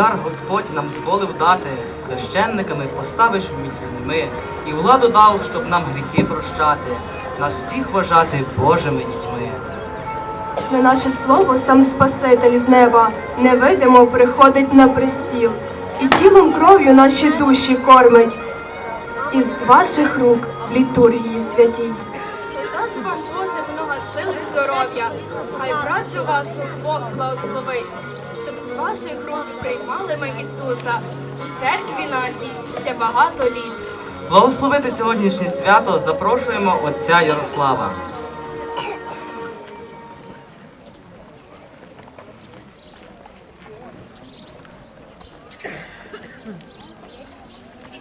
дар Господь нам зволив дати, священниками поставиш між людьми, і владу дав, щоб нам гріхи прощати, нас всіх вважати Божими дітьми. На наше слово сам Спаситель з неба невидимо приходить на престіл, і тілом кров'ю наші душі кормить, із ваших рук в літургії святій. Дай вам Боже много сил і здоров'я, хай працю вашу Бог благословить, щоб з ваших рук приймали ми Ісуса в церкві нашій ще багато літ. Благословити сьогоднішнє свято запрошуємо отця Ярослава.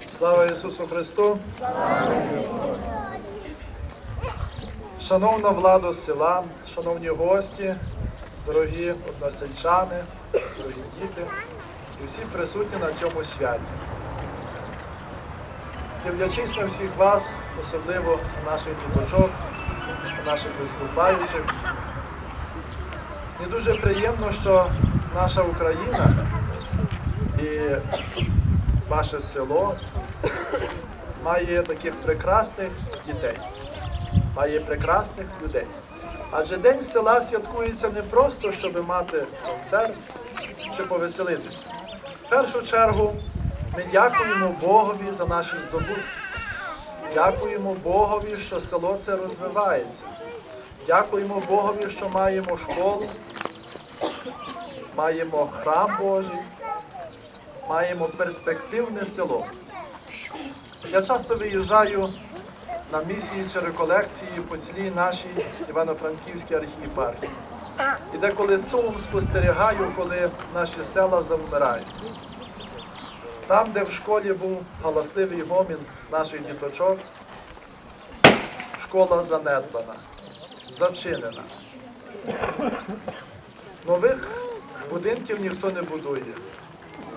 Слава Ісусу Христу! Шановна влада села, шановні гості, дорогі односельчани, дорогі діти і всі присутні на цьому святі. Дивлячись на всіх вас, особливо на наших діточок, на наших виступаючих, мені дуже приємно, що наша Україна і ваше село має таких прекрасних дітей, має прекрасних людей. Адже День села святкується не просто, щоб мати концерт чи повеселитися. В першу чергу ми дякуємо Богові за наші здобутки. Дякуємо Богові, що село це розвивається. Дякуємо Богові, що маємо школу, маємо храм Божий, маємо перспективне село. Я часто виїжджаю на місії чи реколекції по цілій нашій Івано-Франківській архієпархії. І деколи сумом спостерігаю, коли наші села завмирають. Там, де в школі був галасливий гомін наших діточок, школа занедбана, зачинена. Нових будинків ніхто не будує.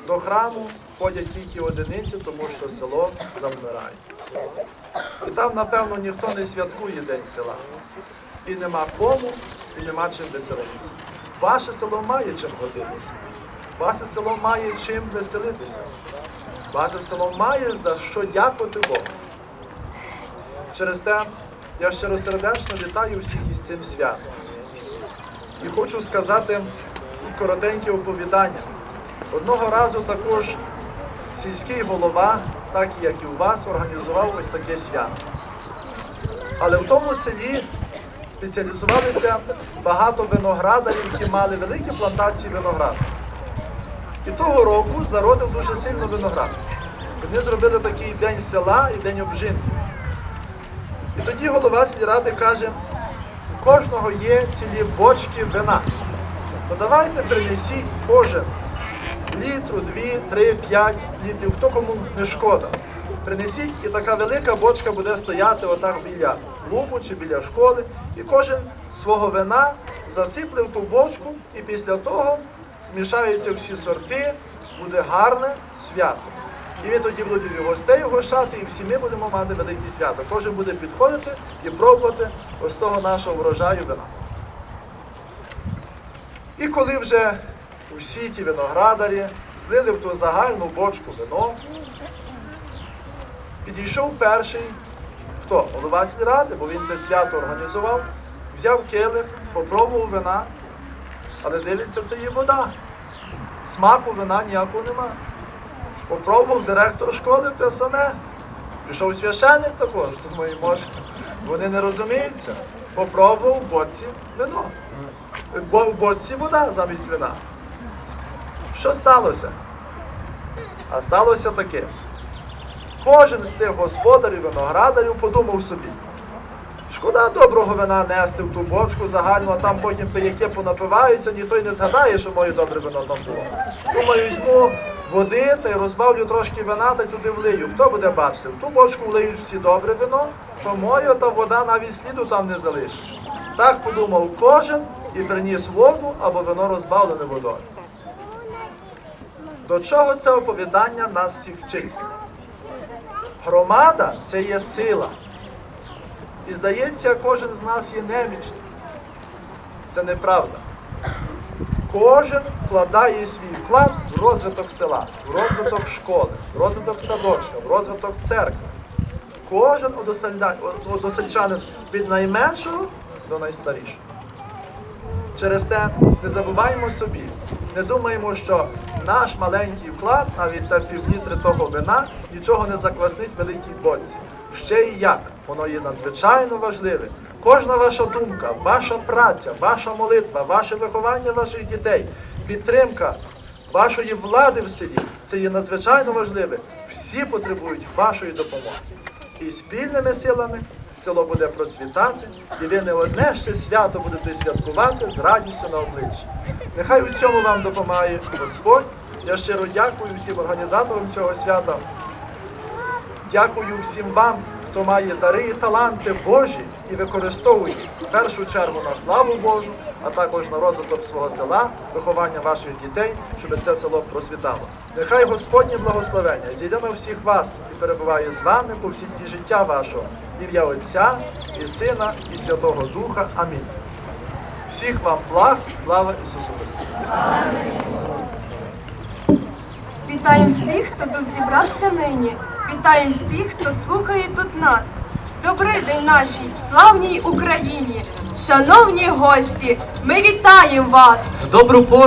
До храму ходять тільки одиниці, тому що село завмирає. І там, напевно, ніхто не святкує День села. І нема кому, і нема чим веселитися. Ваше село має чим годитися. Ваше село має чим веселитися. Ваше село має за що дякувати Богу. Через те я щиросердечно вітаю всіх із цим святом. І хочу сказати і коротеньке оповідання. Одного разу також сільський голова, так як і у вас, організував ось таке свято. Але в тому селі спеціалізувалися багато виноградарів, які мали великі плантації винограду. І того року зародив дуже сильно виноград. Вони зробили такий день села і день обжинки. І тоді голова сільради каже, у кожного є цілі бочки вина. То давайте принесіть кожен літру, дві, три, п'ять літрів, хто кому не шкода. Принесіть, і така велика бочка буде стояти отак біля клубу чи біля школи, і кожен свого вина засипле в ту бочку, і після того змішаються всі сорти, буде гарне свято. І ви тоді будуть гостей угощати, і всі ми будемо мати велике свято. Кожен буде підходити і пробувати ось того нашого врожаю вина. І коли вже всі ті виноградарі злили в ту загальну бочку вино, підійшов перший, хто? Голова сільради, бо він це свято організував, взяв келих, попробував вина, але дивиться, це є вода. Смаку вина ніякого нема. Попробував директор школи те саме. Пішов священник також. Думаю, може, вони не розуміються. Попробував в боці вино. Бо в боці вода замість вина. Що сталося? А сталося таке. Кожен з тих господарів, виноградарів подумав собі. Шкода доброго вина нести в ту бочку загальну, а там потім пияки понапиваються, ніхто й не згадає, що моє добре вино там було. Думаю, візьму води та й розбавлю трошки вина та й туди влию. Хто буде бачити? В ту бочку влиють всі добре вино, то моє та вода навіть сліду там не залишить. Так подумав кожен і приніс воду або вино розбавлене водою. До чого це оповідання нас всіх вчить? Громада це є сила. І здається, кожен з нас є немічним. Це неправда. Кожен вкладає свій вклад в розвиток села, в розвиток школи, в розвиток садочка, в розвиток церкви. Кожен односельчанин від найменшого до найстарішого. Через те не забуваємо собі, не думаємо, що наш маленький вклад, навіть та півлітри того вина, нічого не закваснить великій боці. Ще і як, воно є надзвичайно важливе. Кожна ваша думка, ваша праця, ваша молитва, ваше виховання ваших дітей, підтримка вашої влади в селі це є надзвичайно важливе. Всі потребують вашої допомоги. І спільними силами село буде процвітати, і ви не одне ще свято будете святкувати з радістю на обличчі. Нехай у цьому вам допомагає Господь. Я щиро дякую всім організаторам цього свята. Дякую всім вам, хто має дари і таланти Божі і використовує в першу чергу на славу Божу, а також на розвиток свого села, виховання ваших дітей, щоб це село просвітало. Нехай Господнє благословення зійде на всіх вас і перебуває з вами по всі дні життя вашого, ім'я Отця і Сина, і Святого Духа. Амінь. Всіх вам благ, слава Ісусу Христу! Вітаємо всіх, хто тут зібрався нині. Вітаємо всіх, хто слухає тут нас. Добрий день нашій славній Україні! Шановні гості, ми вітаємо вас! Добру пору